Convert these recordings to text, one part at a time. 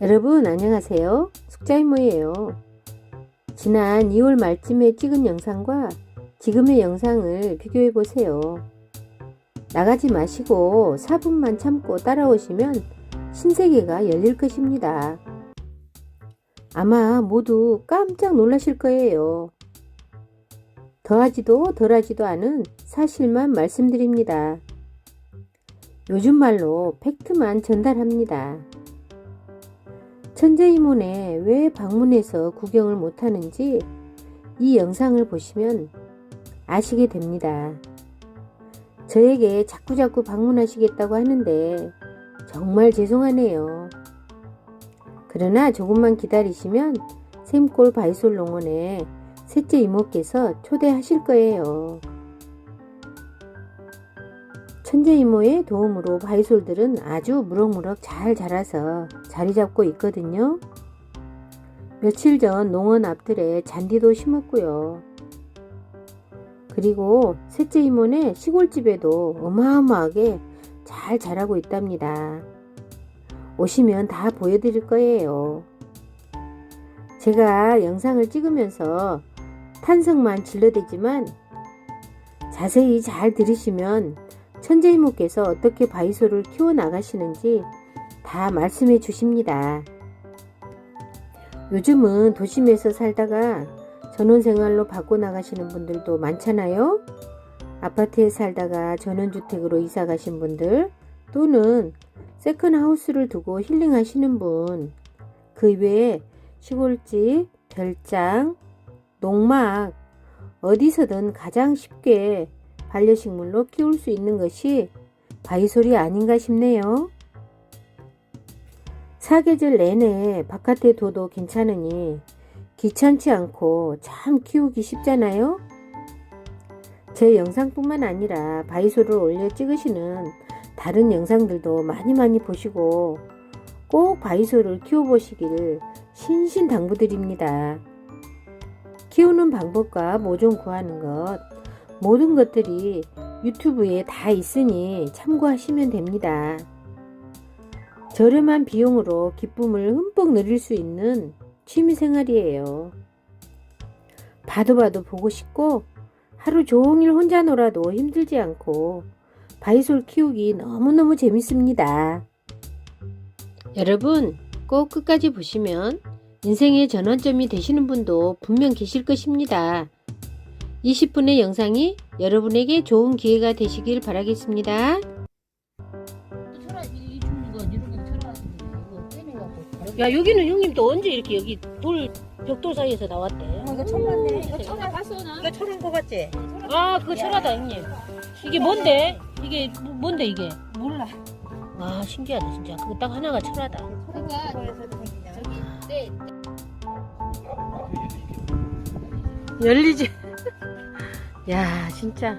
여러분 안녕하세요. 숙자이모예요. 지난 2월 말쯤에 찍은 영상과 지금의 영상을 비교해 보세요. 나가지 마시고 4분만 참고 따라오시면 신세계가 열릴 것입니다. 아마 모두 깜짝 놀라실 거예요. 더하지도 덜하지도 않은 사실만 말씀드립니다. 요즘 말로 팩트만 전달합니다. 천재이몬에 왜 방문해서 구경을 못하는지 이 영상을 보시면 아시게 됩니다. 저에게 자꾸자꾸 방문하시겠다고 하는데 정말 죄송하네요. 그러나 조금만 기다리시면 샘골 바이솔 농원에 셋째 이모께서 초대하실 거예요. 천재 이모의 도움으로 바이솔들은 아주 무럭무럭 잘 자라서 자리 잡고 있거든요. 며칠 전 농원 앞들에 잔디도 심었고요. 그리고 셋째 이모네 시골집에도 어마어마하게 잘 자라고 있답니다. 오시면 다 보여드릴 거예요. 제가 영상을 찍으면서 탄성만 질러대지만 자세히 잘 들으시면 천재 이모께서 어떻게 바이소를 키워 나가시는지 다 말씀해 주십니다. 요즘은 도심에서 살다가 전원 생활로 바꿔 나가시는 분들도 많잖아요. 아파트에 살다가 전원주택으로 이사 가신 분들 또는 세컨 하우스를 두고 힐링하시는 분, 그 외에 시골집, 별장, 농막, 어디서든 가장 쉽게 반려식물로 키울 수 있는 것이 바이솔이 아닌가 싶네요. 사계절 내내 바깥에 둬도 괜찮으니 귀찮지 않고 참 키우기 쉽잖아요. 제 영상뿐만 아니라 바이솔을 올려 찍으시는 다른 영상들도 많이 많이 보시고 꼭 바이솔을 키워보시기를 신신 당부드립니다. 키우는 방법과 모종 구하는 것, 모든 것들이 유튜브에 다 있으니 참고하시면 됩니다. 저렴한 비용으로 기쁨을 흠뻑 누릴 수 있는 취미 생활이에요. 봐도 봐도 보고 싶고 하루 종일 혼자 놀아도 힘들지 않고 바이솔 키우기 너무너무 재밌습니다. 여러분 꼭 끝까지 보시면 인생의 전환점이 되시는 분도 분명 계실 것입니다. 20분의 영상이 여러분에게 좋은 기회가 되시길 바라겠습니다. 야 여기는 형님 또 언제 이렇게 여기 돌 벽돌 사이에서 나왔대? 어, 이거 처음 봤네. 이거 천하 봤어 나? 이거 처음 거 같지? 아 그거 철하다 형님. 이게 뭔데? 이게 뭐- 뭔데 이게? 몰라. 아 신기하다 진짜. 그거 딱 하나가 철하다. 저기 네 열리지. 야 진짜.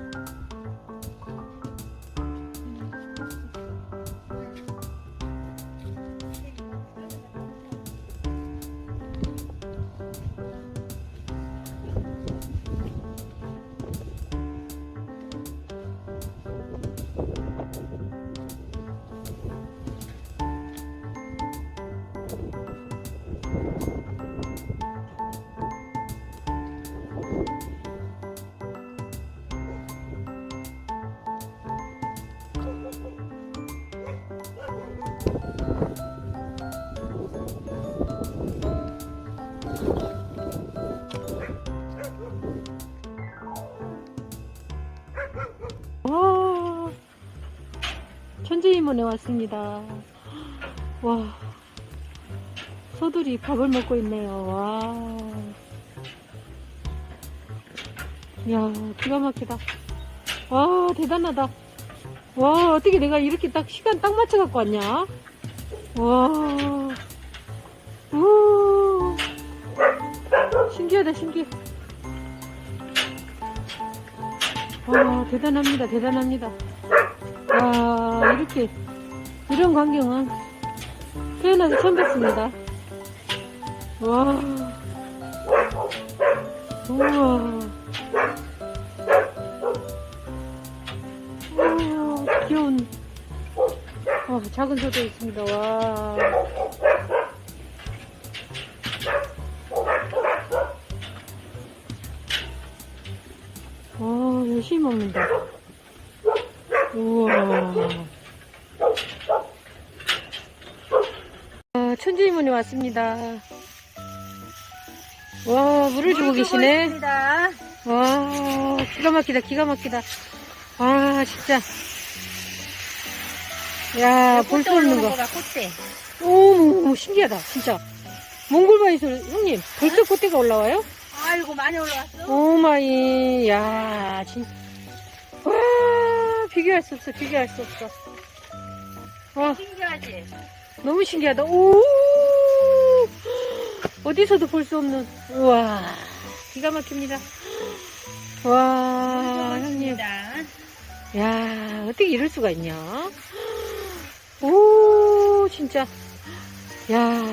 천재이몬에 왔습니다. 와 소들이 밥을 먹고 있네요. 와. 야 기가 막히다. 와 대단하다. 와 어떻게 내가 이렇게 딱 시간 딱 맞춰 갖고 왔냐? 와. 우. 신기하다 신기해. 와 대단합니다 대단합니다 와 이렇게 이런 광경은 태어나서 처음 봤습니다. 와. 우와. 우와. 귀여운. 어, 작은 소도 있습니다. 와. 와, 열심히 먹는다. 우와. 아, 천주이문이 왔습니다. 와, 물을 주고 계시네. 있습니다. 와, 기가 막히다, 기가 막히다. 아, 진짜. 야, 볼 수 없는 거. 가 꽃대. 오, 신기하다, 진짜. 몽골바이솔, 형님, 벌써 꽃대가 올라와요? 아이고 많이 올라왔어. 오마이, 야, 진 와, 비교할 수 없어, 비교할 수 없어. 와, 신기하지. 너무 신기하다. 오, 어디서도 볼 수 없는, 우와, 기가 막힙니다. 와, 형님. 야, 어떻게 이럴 수가 있냐? 오, 진짜. 야,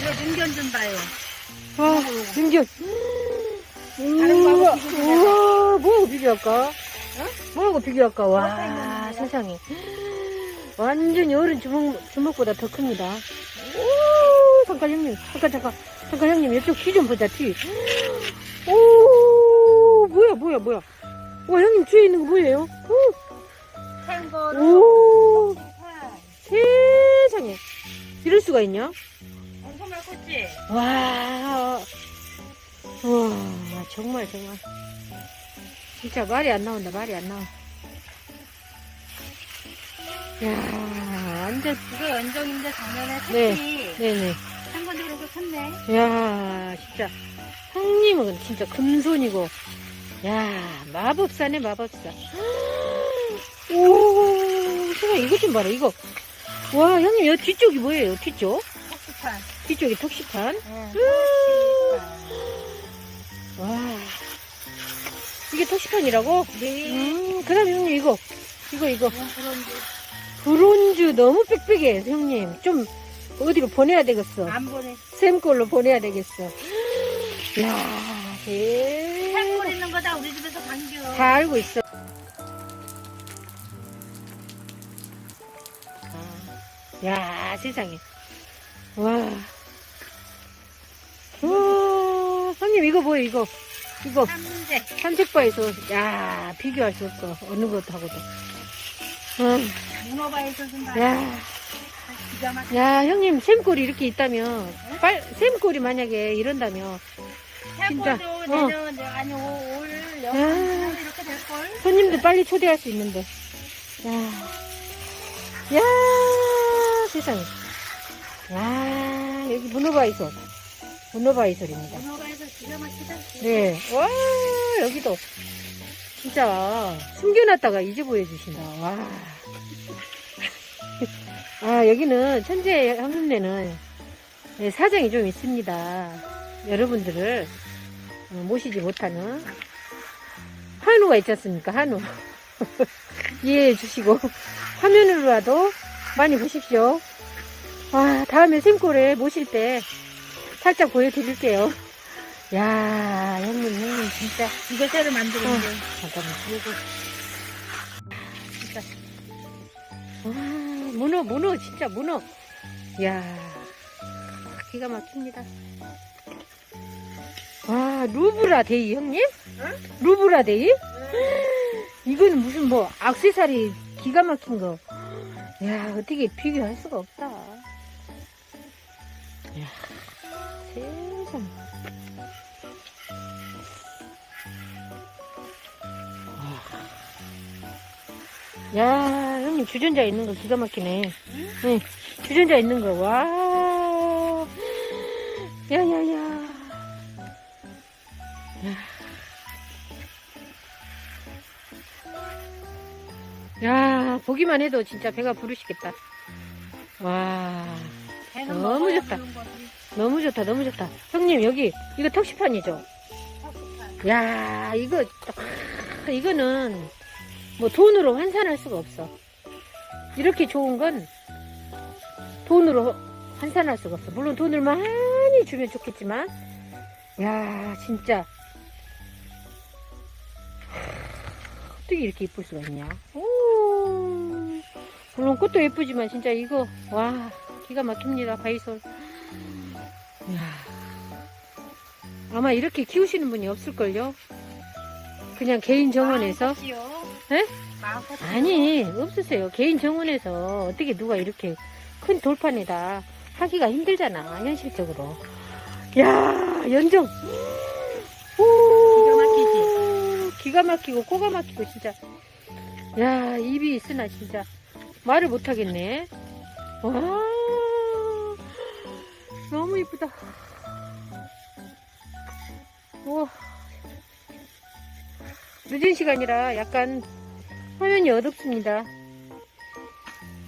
이거 눈견 좀 봐요. 와, 거하고 우와. 우와, 뭐하고 비교할까? 뭐하고 비교할까? 와? 세상에. 완전히 어른 주먹, 주먹보다 더 큽니다. 오, 잠깐 형님, 잠깐, 잠깐. 잠깐 형님, 이쪽 뒤좀 보자, 뒤. 오, 뭐야, 뭐야, 뭐야. 와, 형님 뒤에 있는 거 뭐예요? 탱고로. 오, 세상에. 이럴 수가 있냐? 엄청 많 컸지? 와, 와, 정말, 정말. 진짜 말이 안 나온다, 말이 안 나와. 야, 완전, 이거 연정인데 작년에 네. 샀지. 네네. 그래도 컸네. 야, 진짜. 형님은 진짜 금손이고, 야, 마법사네, 마법사. 오, 세상 이거 좀 봐라, 이거. 와, 형님, 여 뒤쪽이 뭐예요, 뒤쪽? 폭주판. 뒤쪽이 턱시판? 응. 와. 이게 턱시판이라고? 네. 음, 그 다음에 형님, 이거. 이거, 이거. 그런데 브론즈 너무 빽빽해, 형님. 좀, 어디로 보내야 되겠어. 안 보내. 샘 걸로 보내야 되겠어. 야 예. 살골 있는 거다 우리 집에서 반겨. 다 알고 있어. 야, 세상에. 와. 와, 형님, 이거 뭐예요, 이거? 이거. 산책바에서, 야, 비교할 수 없어. 어느 것하고도. 응, 문어바에서 좀 봐. 야. 기가 막혀. 야, 형님, 샘골이 이렇게 있다면, 빨, 샘골이 만약에 이런다면, 진짜. 살골도 어. 내년 아니 올- 올 야. 영상 이렇게 될 걸. 손님도 빨리 초대할 수 있는데. 야, 야, 세상에. 야, 여기 문어바이솔. 문어바이솔입니다. 문어바에서 기가 막히다. 네. 와, 여기도. 진짜, 숨겨놨다가 이제 보여주신다. 와. 아, 여기는 천재 황금내는 네, 사정이 좀 있습니다. 여러분들을 어, 모시지 못하는 한우가 있지 않습니까? 한우. 이해해 주시고, 화면으로라도 많이 보십시오. 와, 다음에 샘골에 모실 때 살짝 보여드릴게요. 야, 형님, 형님, 진짜. 이거 새로 만들었는데. 잠깐만, 그리 문어, 문어, 진짜 문어. 야 기가 막힙니다. 와, 루브라 데이, 형님? 루브라 데이? 이거는 무슨 뭐, 악세사리 기가 막힌 거. 야, 어떻게 비교할 수가 없다. 야 세상. 야, 형님 주전자 있는 거 기가 막히네. 네, 주전자 있는 거. 와. 야야 야. 야, 보기만 해도 진짜 배가 부르시겠다. 와, 너무 좋다. 너무 좋다, 너무 좋다. 형님, 여기, 이거 턱시판이죠? 턱시판. 야, 이거, 아, 이거는 뭐 돈으로 환산할 수가 없어. 이렇게 좋은 건 돈으로 환산할 수가 없어. 물론 돈을 많이 주면 좋겠지만, 야, 진짜. 어떻게 이렇게 이쁠 수가 있냐? 오, 물론 꽃도 예쁘지만 진짜 이거, 와, 기가 막힙니다, 바이솔. 이야. 아마 이렇게 키우시는 분이 없을걸요? 그냥 개인 정원에서 마음껏이요. 에? 아니 없으세요. 개인 정원에서 어떻게 누가 이렇게 큰 돌판에다 하기가 힘들잖아 현실적으로. 야 연정. 기가 막히지? 기가 막히고 코가 막히고 진짜. 야 입이 있으나 진짜. 말을 못하겠네. 와 너무 이쁘다. 우와. 늦은 시간이라 약간 화면이 어둡습니다.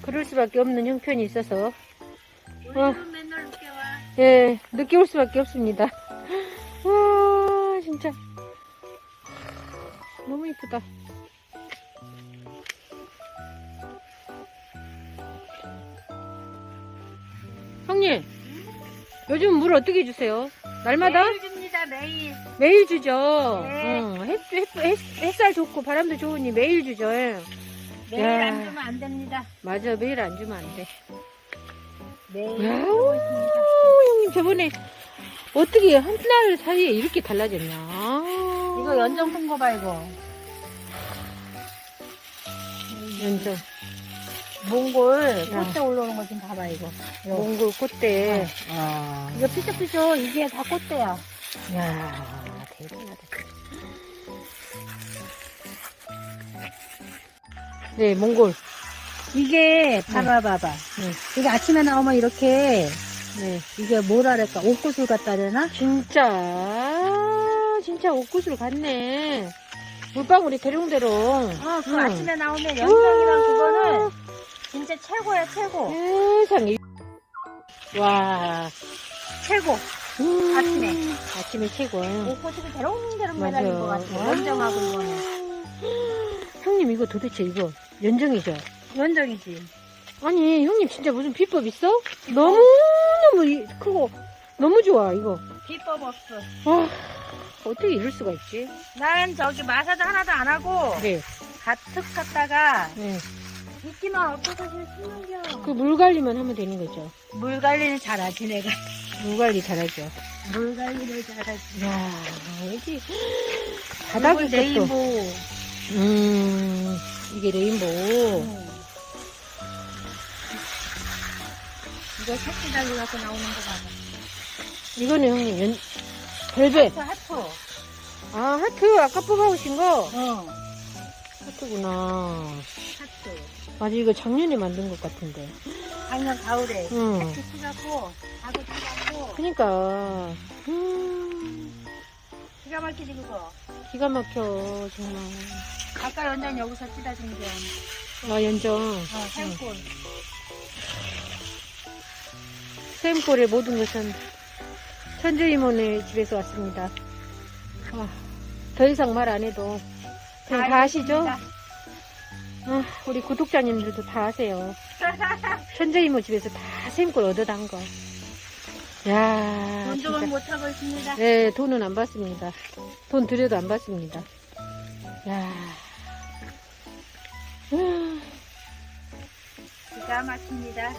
그럴 수밖에 없는 형편이 있어서 우리는 맨날 늦게 와. 예 늦게 올 수밖에 없습니다. 와 진짜 너무 이쁘다. 형님 요즘 물 어떻게 주세요? 날마다 매일 매일. 매일 주죠. 네. 응, 햇, 햇, 햇, 햇살 좋고 바람도 좋으니 매일 주죠. 예. 매일 야. 안 주면 안 됩니다. 맞아 매일 안 주면 안 돼. 매일 야. 형님 저번에 어떻게 한달 사이에 이렇게 달라졌냐? 이거 연정 푼 거 봐, 이거. 연정 몽골 야. 꽃대 올라오는 거 좀 봐봐, 이거. 이거. 몽골 꽃대. 아. 이거 삐쩍삐쩍 이게 다 꽃대야. 야 대단하다. 네 몽골. 이게 봐봐, 봐봐. 네. 이게 아침에 나오면 이렇게 네. 이게 뭐랄까 옷구슬 같다 되나? 진짜 진짜 옷구슬 같네. 물방울이 대롱대롱. 어, 그 응. 아침에 나오면 연정이랑 그거는 진짜 최고야, 최고. 세상에. 와. 최고. 음, 아침에. 아침에 최고. 옷구슬이 대롱대롱 맞아. 매달린 것 같아. 연정하고 이거는. 형님 이거 도대체 이거 연정이죠? 연정이지. 아니 형님 진짜 무슨 비법 있어? 너무 너무 이- 크고 너무 좋아 이거. 비법 없어. 와 어떻게 이럴 수가 있지? 난 저기 마사도 하나도 안 하고 네. 가특 갔다가 네. 있기만 엎어서 심는겨. 그 물 관리만 하면 되는 거죠. 물 관리는 잘하지 내가. 물 관리 잘하죠. 물 관리를 잘하지. 야 여기 바닥이 또. 레인보우. 음 이게 레인보우. 응. 이거 색깔 달려갖고 나오는 거 봐. 이거는 형님 연 벨벳. 하트 하트. 아 하트 아까 뽑아오신 거 어. 하트구나. 하트. 맞아 이거 작년에 만든 것 같은데. 작년 가을에. 응. 같이 치갖고 하고 치갖고 그니까 음, 기가 막히지 그거. 기가 막혀 정말. 아까 연장 여기서 찌다 준 게. 아 연정. 어, 생골. 샘골의 모든 것은 천주 이모네 집에서 왔습니다. 아, 더 이상 말 안 해도 그냥 다 아시죠? 아, 우리 구독자님들도 다 아세요. 천주 이모 집에서 다 샘골 얻어단 거. 야, 돈 진짜. 조금 못하고 있습니다. 네, 돈은 안 받습니다. 돈 들여도 안 받습니다. 야. 음, 기가 막힙니다.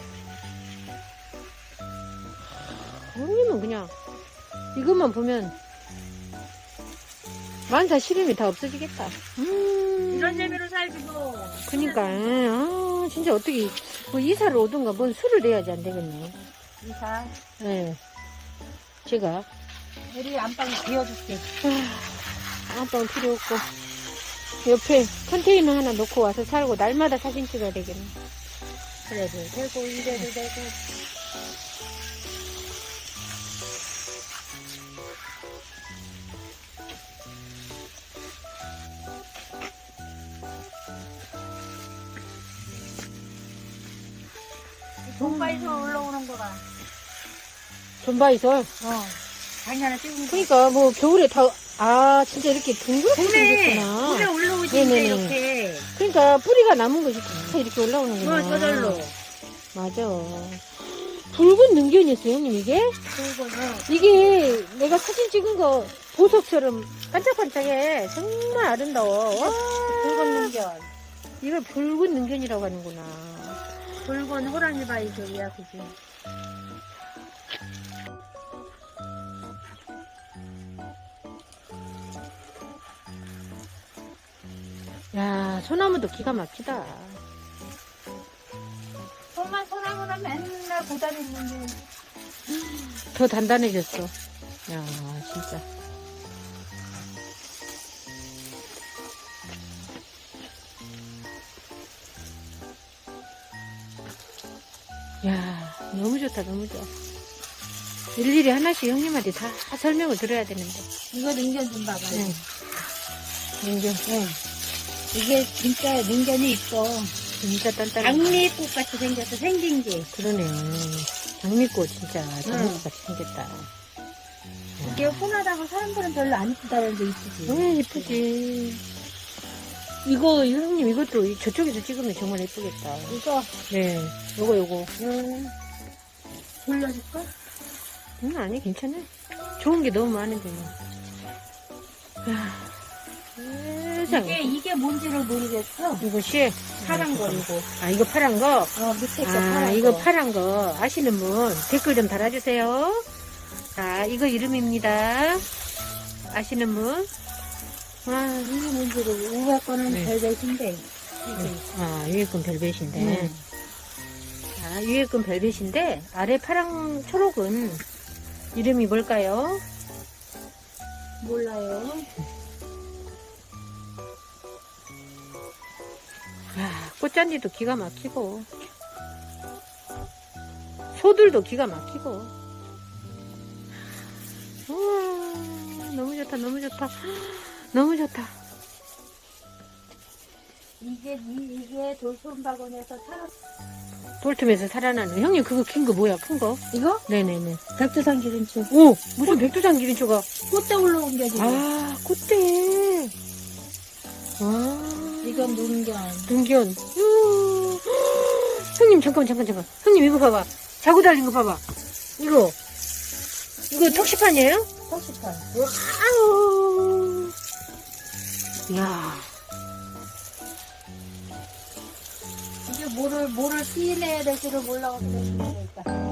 형님은 그냥 이것만 보면 만사 시름이 다 없어지겠다. 음, 이런 재미로 살지 뭐. 그니까, 아, 진짜 어떻게, 뭐 이사를 오든가 뭔 술을 내야지 안 되겠네. 이사. 예. 제가, 우리 안방에 비워줄게. 아, 안방 필요 없고, 옆에 컨테이너 하나 놓고 와서 살고 날마다 사진 찍어야 되겠네. 그래도 되고 이래도 되고. 존바이솔. 어. 작년에 찍은 거. 그니까, 뭐, 겨울에 다, 아, 진짜 이렇게 둥그렇게 봄에, 생겼구나. 봄에 올라오지, 네네네. 이렇게. 그러니까 뿌리가 남은 것이 다 이렇게 올라오는구나. 어, 저절로. 맞아. 붉은 능견이었어요, 형님, 이게? 그거는. 이게 내가 사진 찍은 거 보석처럼 반짝반짝해. 정말 아름다워. 와, 붉은 능견. 이걸 붉은 능견이라고 하는구나. 붉은 호랑이 바이저리야, 그지? 야, 소나무도 기가 막히다. 손만 소나무는 맨날 고다녔는데. 더 단단해졌어. 야, 진짜. 야, 너무 좋다, 너무 좋아. 일일이 하나씩 형님한테 다 설명을 들어야 되는데. 이거 냉전 좀 봐봐요. 응. 냉정, 네. 이게 진짜 냉전이 있어. 진짜 단단해. 장미꽃 같이 생겨서 생긴 게. 그러네. 장미꽃 진짜 장미꽃 같이 생겼다. 이게 흔하다고 사람들은 별로 안 이쁘다는데 이쁘지. 너무 예쁘지. 이거, 형님 이것도 이- 저쪽에서 찍으면 정말 예쁘겠다. 이거, 네, 요거, 요거. 음, 돌려줄까? 응, 아니, 괜찮아. 좋은 게 너무 많은데, 뭐. 야, 이게, 세상에. 이게 뭔지를 모르겠어. 이것이? 파란 거, 이거. 아, 이거 파란 거? 어, 밑에 거 아, 파란 이거 거. 파란 거 아시는 분 댓글 좀 달아주세요. 자, 이거 이름입니다. 아시는 분? 와, 이게 뭔지를, 우회 거는 네. 별배신데. 이게. 아, 유해금 별빛인데. 음. 자, 유해금 별빛인데, 아래 파랑 초록은 이름이 뭘까요? 몰라요. 야, 꽃잔디도 기가 막히고, 소들도 기가 막히고. 우와, 너무 좋다, 너무 좋다. 너무 좋다. 이게, 이, 이게 돌손바구니에서 살았어. 돌틈에서 살아나는. 형님, 그거 긴거 뭐야, 큰 거? 이거? 네네네. 백두산 기린초. 오! 무슨 백두산 기린초가. 꽃대 올라온 게 지금. 아, 꽃대. 아. 이건 농견. 눈견. 우. 형님, 잠깐만, 잠깐, 잠깐. 형님, 이거 봐봐. 자고 달린 거 봐봐. 이거. 이거 턱시판이에요? 터시판. 아우. 이야. 이게 뭐를, 뭐를 시인해야 될지를 몰라서 모르겠다.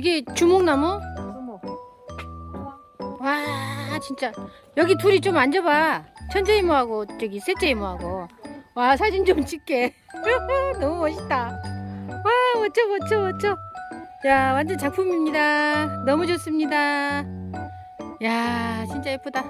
이게 주목나무? 와, 진짜. 여기 둘이 좀 앉아봐. 천재 이모하고, 저기, 셋째 이모하고. 와, 사진 좀 찍게. 너무 멋있다. 와, 멋져, 멋져, 멋져. 야, 완전 작품입니다. 너무 좋습니다. 야, 진짜 예쁘다.